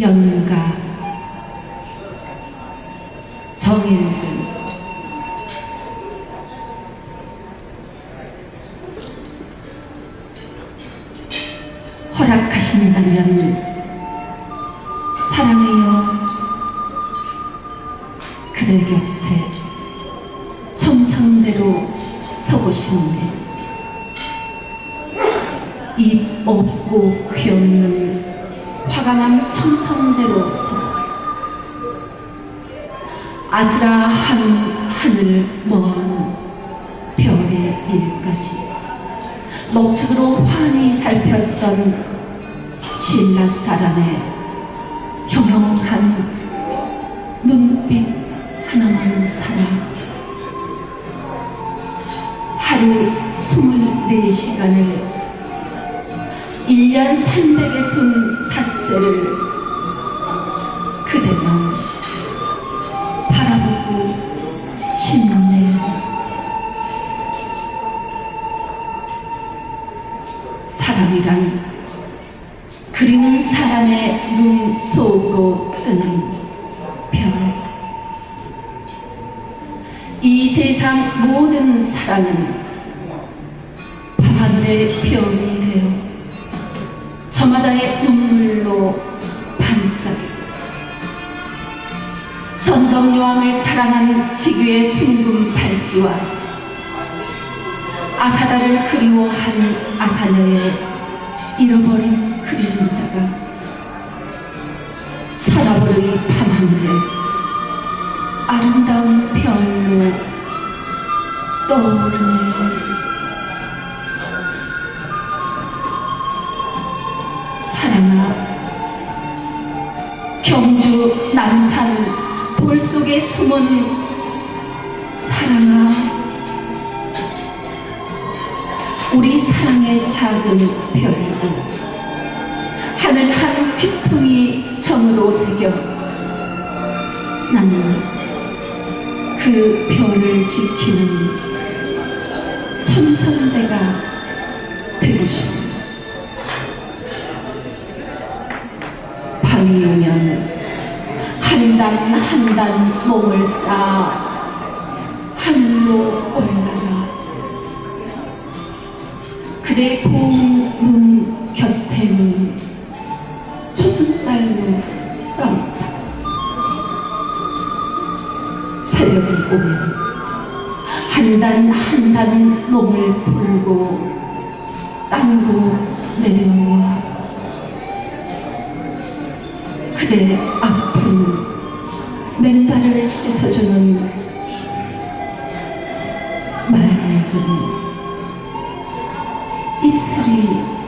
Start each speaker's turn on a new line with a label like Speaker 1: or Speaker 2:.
Speaker 1: 연가 정일근 허락하신다면 사랑해요. 그대 곁에 정상대로 서고 싶네 입 없고 귀 없는 화강암 청성대로 서서 아스라한 하늘 먼 별의 일까지 목축으로 환히 살폈던 신라 사람의 형형한 눈빛 하나만 사랑 하루 24시간을 1년 300의 손 닷새를 그대만 바라보고 싶네요. 사람이란 그리는 사람의 눈 속으로 뜨는 별. 이 세상 모든 사랑은 밤하늘의 별이 저마다의 눈물로 반짝이. 선덕여왕을 사랑한 지규의 숭근 발지와 아사다를 그리워한 아사녀의 잃어버린 그림자가 서라버의 밤하늘에 아름다운 별로 떠오르 남산 돌 속에 숨은 사랑아. 우리 사랑의 작은 별도. 하늘 한 귀퉁이 정으로 새겨. 나는 그 별을 지키는 천선대가 되고 싶어. 밤이 오면 한단한단 몸을 쌓아 하늘로 올라가. 그대 고운 눈 곁에 눈 초승달로 감다 새벽이 오면 한단 한단 몸을 풀고 땅으로 내려와. 그대 아픈 맨발을 씻어주는 맑은 이슬이